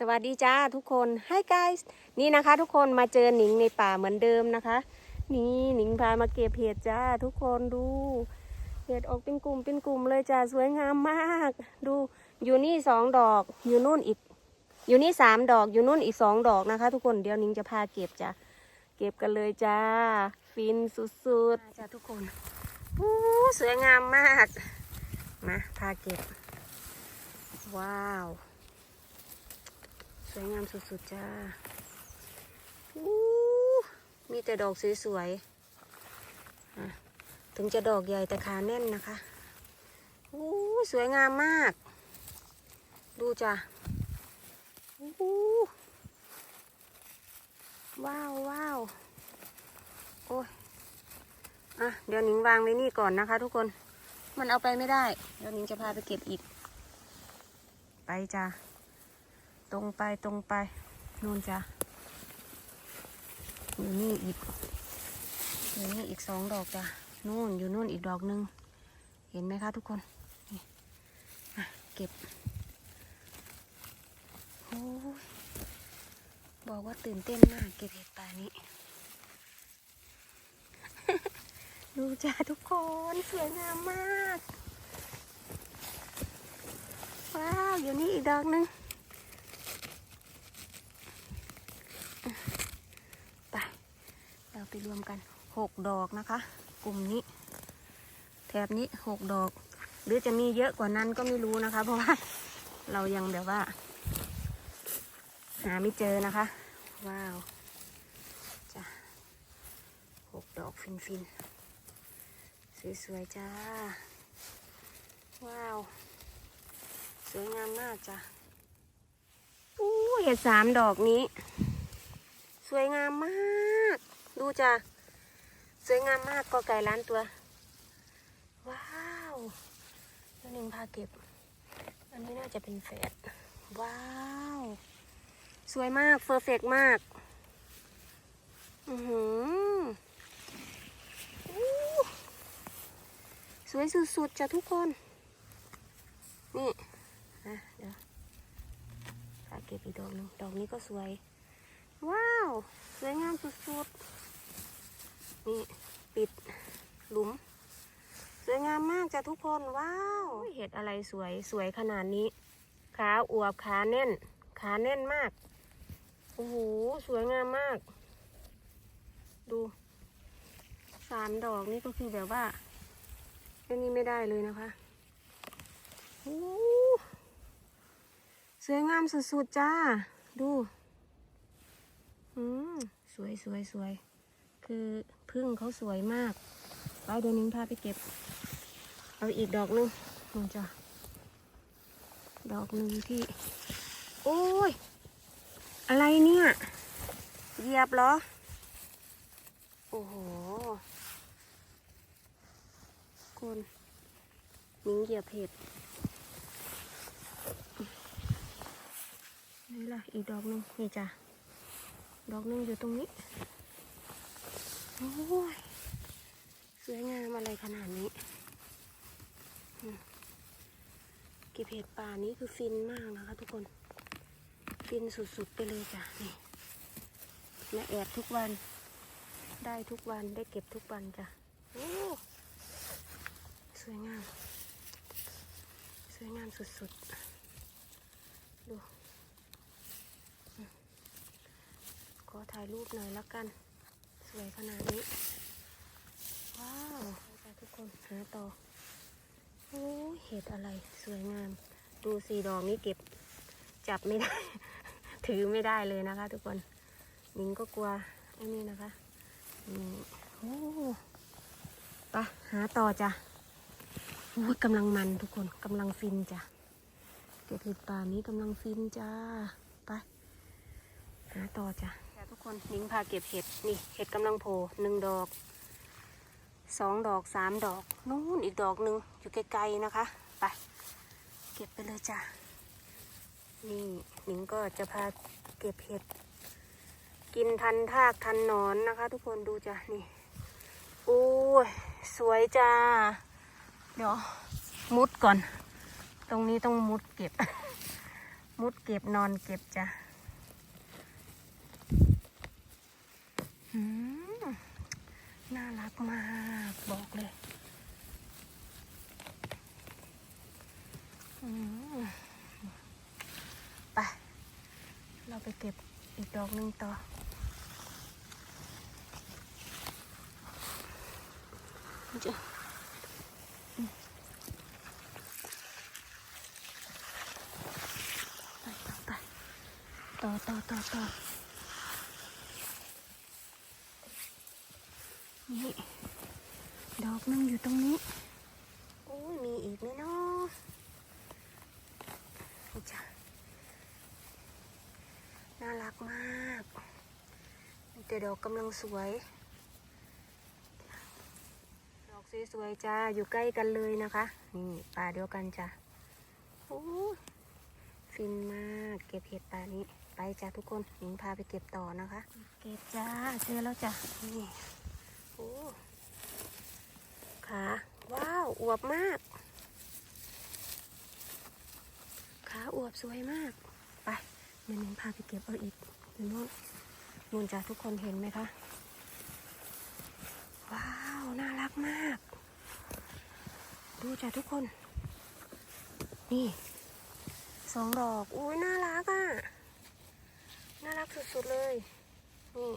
สวัสดีจ้าทุกคน Hi guys นี่นะคะ ทุกคนมาเจอหนิงในป่าเหมือนเดิมนะคะ นี่หนิงพามาเก็บเห็ดจ้า ทุกคนดู เห็ดออกเป็นกลุ่มเป็นกลุ่มเลยจ้าสวยงามมาก ดูอยู่นี่สองดอกอยู่นู่นอีก อยู่นี่สามดอกอยู่นู่นอีกสองดอกนะคะ ทุกคนเดี๋ยวหนิงจะพาเก็บจ้าเก็บกันเลยจ้า ฟินสุดๆจ้าทุกคนอู้สวยงามมากมาพาเก็บ ว้าว วยงามสุดๆจ้าอู้มีแต่ดอกสวยๆ ถึงจะดอกใหญ่แต่ขาแน่นนะคะอู้สวยงามมาก ดูจ้ะอู้ว้าวว้าวโอ้ยอะเดี๋ยวหนิงวางไว้นี่ก่อนนะคะ ทุกคน มันเอาไปไม่ได้ เดี๋ยวหนิงจะพาไปเก็บอีก ไปจ้ะ ตรงไปตรงไปนู่นจ้ะอยู่นี่อีกอยู่นี่อีกสองดอกจ้ะนู่นอยู่นู่นอีกดอกหนึ่งเห็นไหมคะทุกคนนี่เก็บโอ้ยบอกว่าตื่นเต้นมากเก็บเห็ดป่านี้ ดูจ้าทุกคนสวยงามมาก ว้าว อยู่นี่อีกดอกหนึ่ง ไปเรา ไปรวมกันหกดอกนะคะ กลุ่มนี้ แถบนี้หกดอก หรือจะมีเยอะกว่านั้นก็ไม่รู้นะคะ เพราะว่าเรายังแบบว่า หาไม่เจอนะคะ ว้าวจ้ะหกดอกฟินฟินสวยๆจ้า ว้าว สวยงามมากจ้ะอู้เห็ดสามดอกนี้ สวยงามมาก ดูจ้ะสวยงามมากก็ไก่ล้านตัว ว้าวแล้วหนึ่งพาเก็บ อันนี้น่าจะเป็นแฝดว้าว สวยมากเฟอร์เฟกมาก อือหือสวยสุดๆจ้ะทุกคน นี่นะเดี๋ยวพาเก็บอีกดอกหนึงดอกนี้ก็สวย ว้าว สวยงามสุดๆ นี่ปิดหลุม สวยงามมากจ้ะทุกคนว้าวเห็ดอะไรสวยสวยขนาดนี้ขาอวบขาแน่น ขาแน่นมากโอ้โหสวยงามมาก ดูสามดอกนี่ก็คือแบบว่าอันนี้ไม่ได้เลยนะคะโอ้สวยงามสุดๆจ้า ดู อืม สวยสวยสวย คือพึ่งเขาสวยมากไปเดี๋ยวนิ้งพาไปเก็บ เอาอีกดอกหนึงมันจะดอกหนึ่งที่ โอ้ย อะไรเนี่ยเหยียบเหรอ โอ้โหคนนิ้งเหยียบเห็ดนี่ล่ะอีกดอกหนึงนี่จ้ะดอกหนึงอยู่ตรงนี้ โอ้ยสวยงามอะไรขนาดนี้เก็บเห็ดป่านี้คือฟินมากนะคะ ทุกคนฟินสุดๆไปเลยจ้ะนี่มาแอบทุกวัน ได้ทุกวันได้เก็บทุกวันจ้ะโอ้สวยงาม สวยงามสุดๆดูขอถ่ายรูปหน่อยละกัน สวยขนาดนี้ ว้าวไปทุกคนหาต่อ โอ้เห็ดอะไรสวยงาม ดูสีดอกนี้เก็บจับไม่ได้ ถือไม่ได้เลยนะคะ ทุกคนนิงก็กลัวไอ้นี่นะคะนี่โอ้ไปะหาต่อจ้ะโอ้ยกำลังมันทุกคนกำลังฟินจ้ะเก็บเห็ดป่านี้กำลังฟินจ้าไปหาต่อจ้ะ กคนนิ้งพาเก็บเห็ดนี่เห็ดกำลังโผล่หนึ่งดอกสองดอกสามดอกนู่นอีกดอกหนึ่งอยู่ไกลๆนะคะไปเก็บไปเลยจ้ะนี่นิ้งก็จะพาเก็บเห็ด กินทันทากทันนอนนะคะ ทุกคนดูจ้ะนี่โอ้ยสวยจ้าเดี๋ยวมุดก่อน ตรงนี้ต้องมุดเก็บ มุดเก็บนอนเก็บจ้ะหืม น่ารักมากบอกเลยไปเราไปเก็บอีกดอกหนึ่งต่อจะไปต่อไปต่อต่อต่อต่อนี่ ดอก หนึงอยู่ตรงนี้โอ้ยมีอีกไหมเนาะนี่จ้ะน่ารักมากมีแต่ดอกกำลังสวย ดอกสวยๆจ้าอยู่ใกล้กันเลยนะคะ นี่ป่าเดียวกันจ้ะโอ้ยฟินมากเก็บเห็ดป่านี้ ไปจ้ะทุกคนหญิงพาไปเก็บต่อนะคะ เก็บจ้าเจอแล้วจ้ะนี่ โอ้ ขา ว้าว อวบมาก ขาอวบสวยมาก ไปเดี๋ยวหญิงพาไปเก็บเอาอีกอยู่นนู่นจ้ะทุกคนเห็นไหมคะ ว้าว น่ารักมาก ดูจ้ะทุกคน นี่สองดอกอุ้ยน่ารักอะ น่ารักสุดๆเลย นี่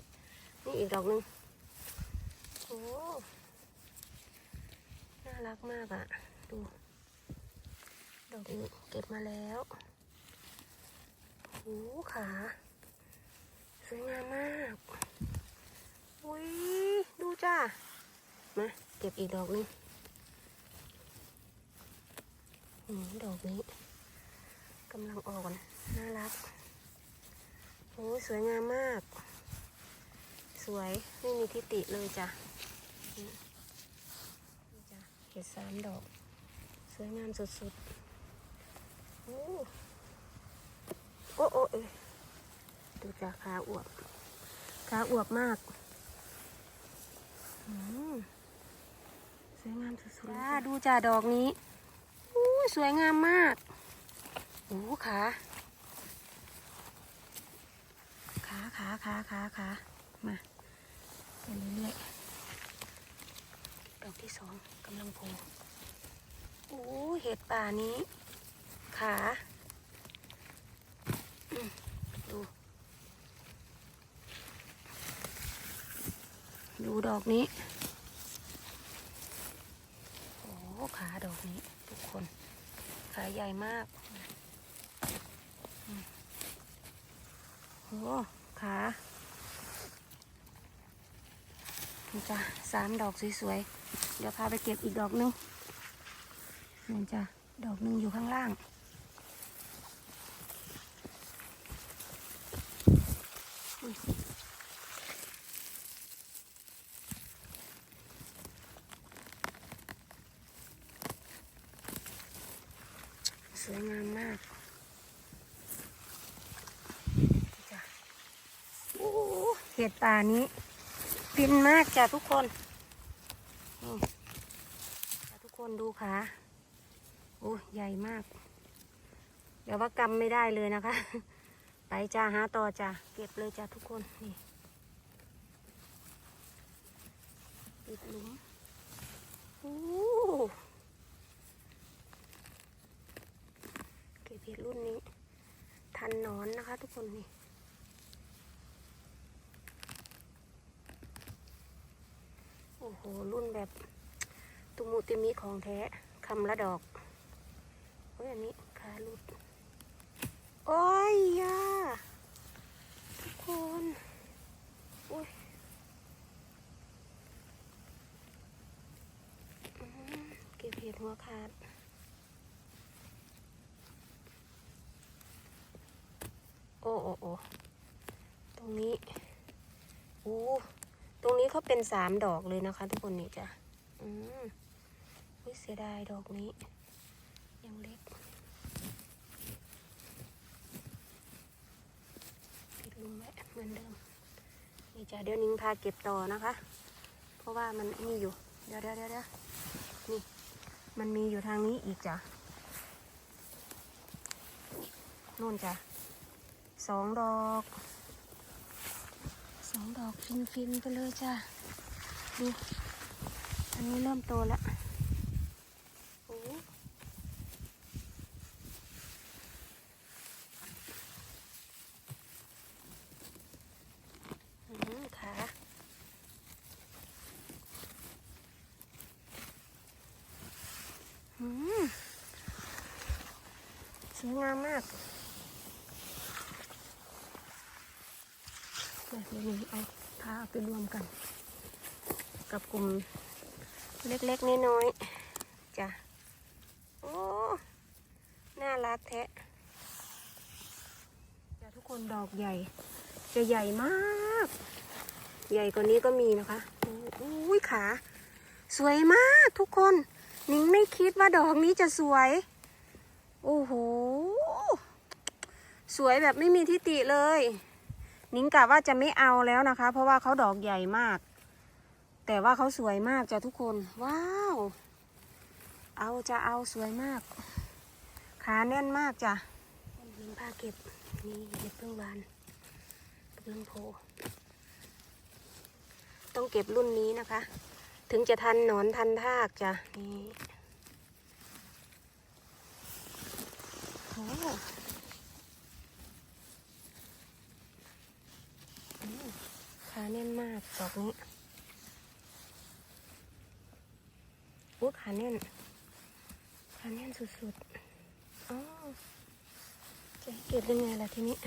นี่อีกดอกหนึ่งโอ้ รักมากอะ ดู ดอกนี้เก็บมาแล้วโอ้ขาสวยงามมาก อุ้ย ดูจ้ามาเก็บอีกดอกนึงอืมดอกนี้กำลังออกนะน่ารักโอ้สวยงามมาก สวย ไม่มีทิฏฐิเลยจ้ะนี่นี่จ้ะ เห็ดสามดอก สวยงามสุดๆ โอ้โอ้โอ้เอยดูจ้ะขาอวบขาอวบมากสวยงามสุดๆจ้าดูจ้าดอกนี้อู้สวยงามมากโอ้ขาขาขาขาขาขามาไปเรื่อยๆ ดอกที่สองกำลังโผล่โอ้เห็ดป่านี้ ขาดู ดูดอกนี้ โอ้ขาดอกนี้ ทุกคน ขาใหญ่มาก โอ้ขานี่จ้ะสามดอกสวยๆ เดี๋ยวพาไปเก็บอีกดอกนึงนี่จ้ะดอกหนึงอยู่ข้างล่างสวยงามมากจ้ะโอ้เห็ดป่านี้ฟินมากจ้ะทุกคนจ้ะทุก คนดูค่ะโอ้ใหญ่มาก เดี๋ยวว่ากำไม่ได้เลยนะคะ ไปจ้าหาต่อจ้ะเก็บเลยจ้ะทุกคนนี่ปิดหลุมโอ้เก็บเห็ดรุ่นนี้ ทันนอนนะคะทุกคนนี่โอ้โห รุ่นแบบ ตุมุติมิของแท้คำละดอกเฮ้ยอันนี้ขาลุด โอ้ยยาทุกคนโอ้ยเก็บเห็ดหัวขาดโอ้โอ้โอ้ตรงนี้โอ้ตรงนี้เขาเป็นสามดอกเลยนะคะ ทุกคนนี่จ้ะ อืมอุ๊ยเสียดายดอกนี้ ยังเล็กปิดลุมไว้เหมือนเดิม นี่จ้ะเดี๋ยวนิ้งพาเก็บต่อนะคะ เพราะว่ามันนี่อยู่ เดี๋ยวเดี๋ยวเดี๋ยวเดี๋ยวนี่ มันมีอยู่ทางนี้อีกจ้ะนนู่นจ้ะสองดอกสองดอกฟินฟินๆไปเลยจ้ะดู อันนี้เริ่มโตแล้วโอ้อืมขาอืมสวยงามมากแบบนี้เอาพาไปรวมกัน กับกลุ่ม เล็กๆน้อยๆจ้ะโอ้น่ารักแท้จ้ะทุกคนดอกใหญ่ จะใหญ่มาก ใหญ่กว่านี้ก็มีนะคะอุ้ยขา สวยมากทุกคนนิ้งไม่คิดว่าดอกนี้จะสวย โอ้โห สวยแบบไม่มีทิฏฐิเลย นิ้งกะว่าจะไม่เอาแล้วนะคะ เพราะว่าเขาดอกใหญ่มาก แต่ว่าเขาสวยมากจ้ะทุกคน ว้าว เอาจะเอาสวยมาก ขาแน่นมากจ้ะยิงผ้าเก็บนี่เก็บเพิ่งบานเพิ่งโพต้องเก็บรุ่นนี้นะคะ ถึงจะทันหนอนทันทากจ้ะนี่โอ้ขาแน่นมากดอกนี้ อุ๊ย ขาแน่นขาแน่นสุดๆอ๋อจะให้เก็บยังไงล่ะทีนี้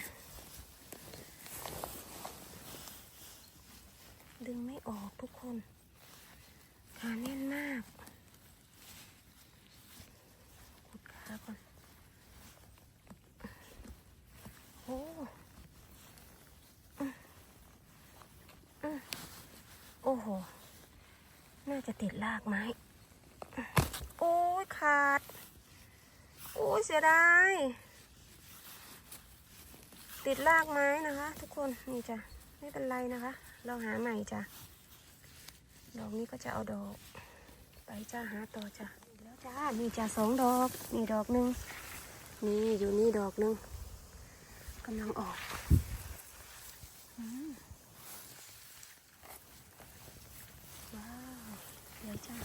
ดึงไม่ออกทุกคนขาแน่นมากขุดขาก่อนโอ้โอ้โห น่าจะติดรากไม้ โอ้ยขาด โอ้ยเสียดาย ติดรากไม้นะคะ ทุกคน นี่จ้ะ ไม่เป็นไรนะคะ เราหาใหม่จ้ะ ดอกนี้ก็จะเอาดอก ไปจ้าหาต่อจ้ะอีกแล้วจ้านี่จ้ะสองดอก นี่ดอกหนึ่งนี่อยู่นี่ดอกหนึ่งกำลังออกว้าวเดี๋ยวจ้า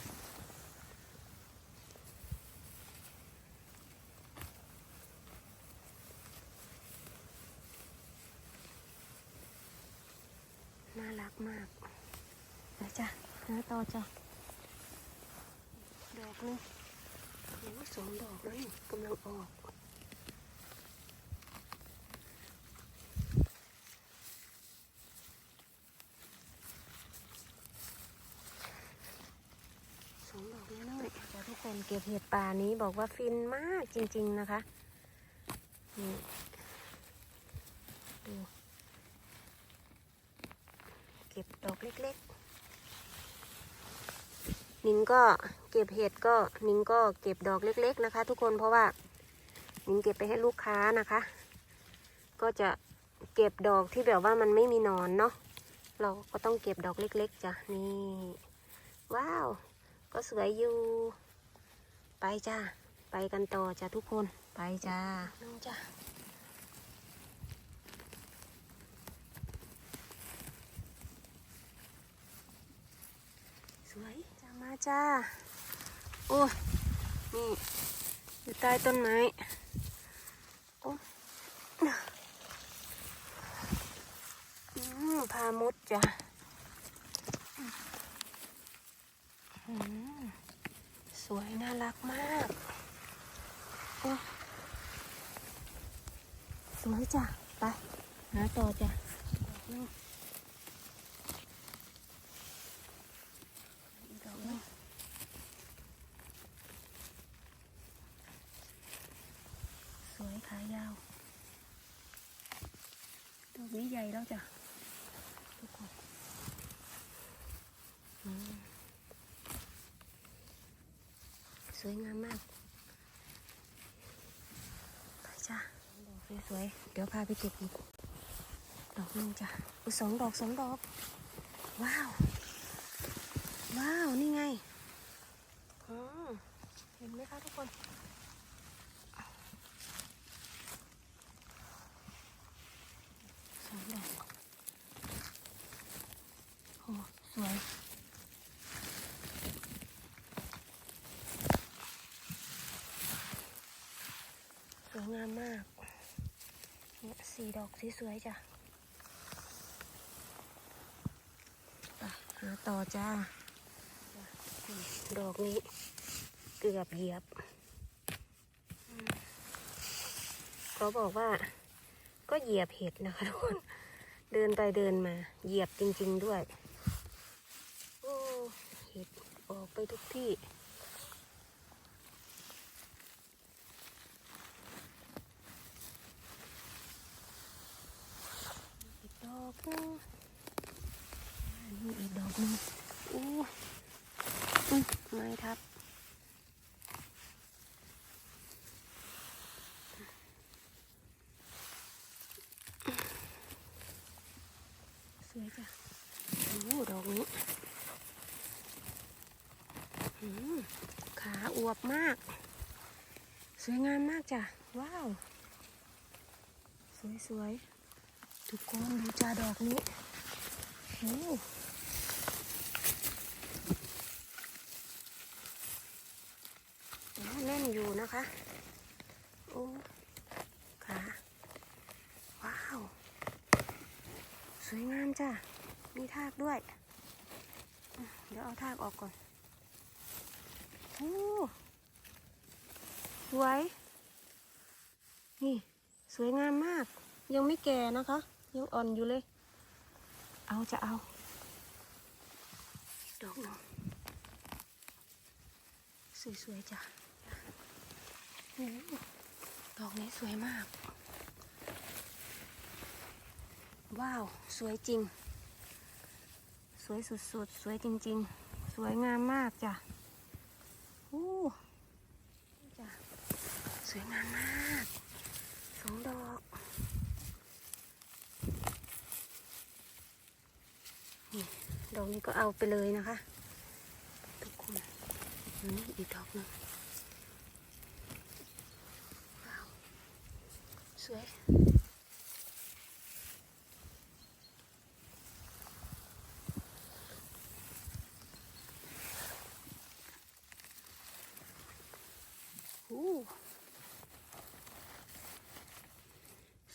รักมากเดี๋ยวจ้ะ หาต่อจ้ะ ดอกนึงโอ้สองดอกแล้วนี่กำลังออกสองดอกน้อยๆแต่ทุกคนเก็บเห็ดป่านี้บอกว่าฟินมากจริง ๆ นะคะนี่ดู เก็บดอกเล็กๆ นิง ก็เก็บเห็ดก็นิงก็เก็บดอกเล็ก ๆนะคะ ทุกคนเพราะว่านิงเก็บไปให้ลูกค้านะคะ ก็จะเก็บดอกที่แบบว่ามันไม่มีนอนเนาะเราก็ต้องเก็บดอกเล็ก ๆจ้ะนี่ว้าว ก็สวยอยู่ ไปจ้าไปกันต่อจ้ะทุกคนไปจ้าน้องจ้า สวย จ้า โอ้ยนี่ อยู่ใต้ต้นไม้ โอ้อืมพามุดจ้ะสวยน่ารักมาก โอ้สวยจ้ะ ไปหาต่อจ้ะดอกหนึ่ง อีกดอกหนึงสวยขายาวดอกนี้ใหญ่แล้วจ้ะทุกคนอืมสวยงามมาก ไปจ้ะดอกสวยๆเดี๋ยว พาไปเก็บอีกดอกนึงจ้ะอสองดอกสองดอก ว้าว ว้าว นี่ไงเห็นไหมคะทุกคน สี่ดอกสวยๆจ้ะไปหาต่อจ้า ดอกนี้เกือบเหยียบ เขาบอกว่าก็เหยียบเห็ดนะคะทุกคน เดินไปเดินมา เหยียบจริง ๆด้วย โอ้ เห็ดออกไปทุกที่ อีกดอกหนึงอันนี้อีกดอกหนึงอู้อื้อไม้ทับ สวยจ้ะโอ้ดอกนี้อืมขาอ วบมาก สวยงามมากจ้ะ ว้าว สวยๆ ทุกคนดูจ้าดอกนี้โอ้แน่นอยู่นะคะโอ้ขาว้าว สวยงามจ้ะ มีทากด้วย เดี๋ยวเอาทากออกก่อน โอ้สวย นี่ สวยงามมาก ยังไม่แก่นะคะ ยังอ่อนอยู่เลย เอาจะเอาดอกนึงสวยๆจ้ะดอกนี้สวยมาก ว้าว สวยจริง สวยสุดๆ สวยจริง ๆ สวยงามมากจ้ะโอ้จ้ะ ส วยงามมากสองดอกนี่ดอกนี้ก็เอาไปเลยนะคะ ทุกคนนี่อีกดอกหนึงว้าวสวยโอ้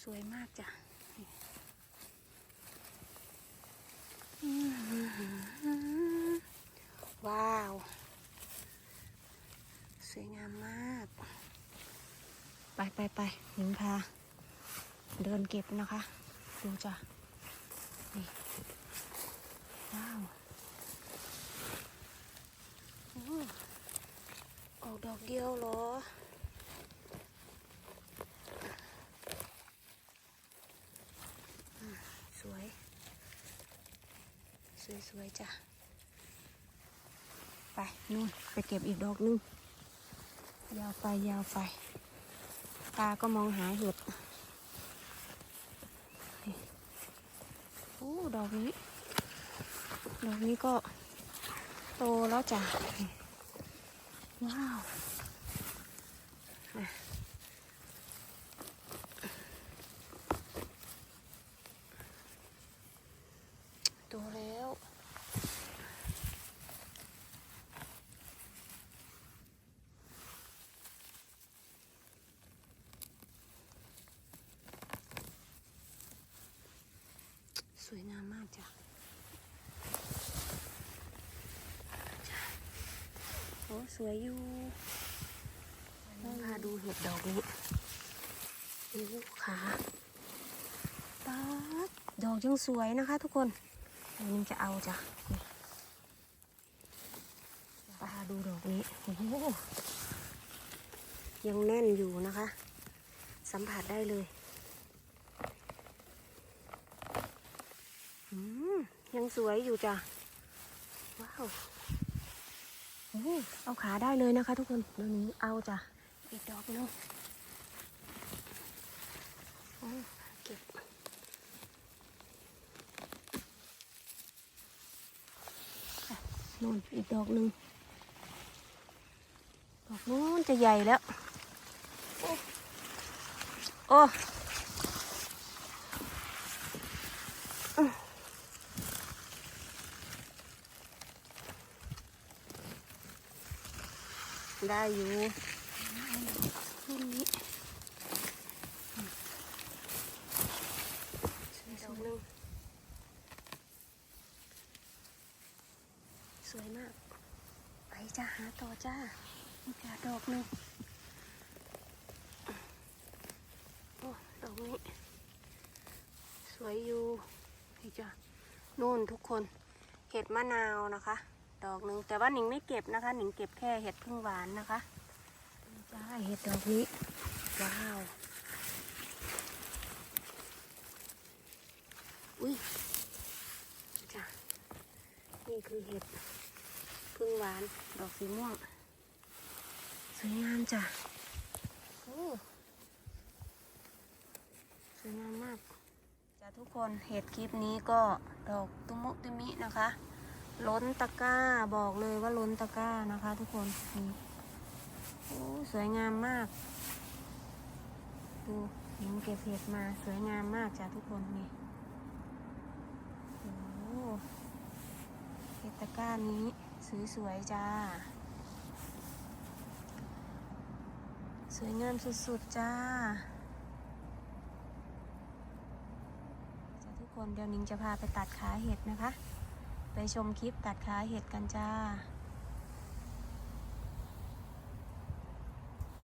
สวยมากจ้ะนี่อื้อหือว้าว สวยงามมาก ไปไปไปหนิงพา เดินเก็บนะคะ ดูจ้ะนี่ว้าวโอ้ออกดอกเดียวเหรอ สวย สวยๆจ้ะ ไปนู่นไปเก็บอีกดอกนึง ยาวไปยาวไป ตาก็มองหาเห็ดโอ้ดอกนี้ ดอกนี้ก็โตแล้วจ้ะ ว้าวมาโตแล้ว สวยงามมากจ้ะจ้ะโอ้สวยอยู่พาดูเห็ดดอกนี้โอ้ขาป๊าดดอกยังสวยนะคะทุกคนอันนี้จะเอาจ้ะนี่พาดูดอกนี้โอ้โหยังแน่นอยู่นะคะ สัมผัสได้เลย อืม ยังสวยอยู่จ้ะ ว้าวโอ้เอาขาได้เลยนะคะ ทุกคนเดี๋ยวนี้เอาจ้ะอีกดอกหนึงโอ้เก็บอะนู่นอีกดอกหนึ่งดอกนู้นจะใหญ่แล้ว โอ้ ได้อยู่รุ่นนี้ดอกนึงสวยมาก ไปจ้าหาต่อจ้ามีกดอกหนึ่งโอ้ดอกนี้ สวยอยู่ไปจ้านู่นทุกคน เห็ดมะนาวนะคะ ดอกหนึ่งแต่ว่าหนิงไม่เก็บนะคะ หนิงเก็บแค่เห็ดพึ่งหวานนะคะนี่จ้าเห็ดดอกนี้ว้าวอุ้ยจ้ะนี่คือเห็ดพึ่งหวานดอกสีม่วง สวยงามจ้ะโอ้สวยงามมากจ้ะทุกคนเห็ดคลิปนี้ก็ดอกตุมุตุมินะคะ ล้นตะกร้าบอกเลยว่าล้นตะกร้านะคะ ทุกคนนี่โอ้สวยงามมาก ดูหญิงเก็บเห็ดมาสวยงามมากจ้ะทุกคนนี่โอ้โหเฮดตะกร้านี้สวยๆจ้า สวยงามสุดๆจ้าจ้าทุกคนเดี๋ยวนิ้งจะพาไปตัดขาเห็ดนะคะ ไปชมคลิปตัดขาเห็ดกันจ้า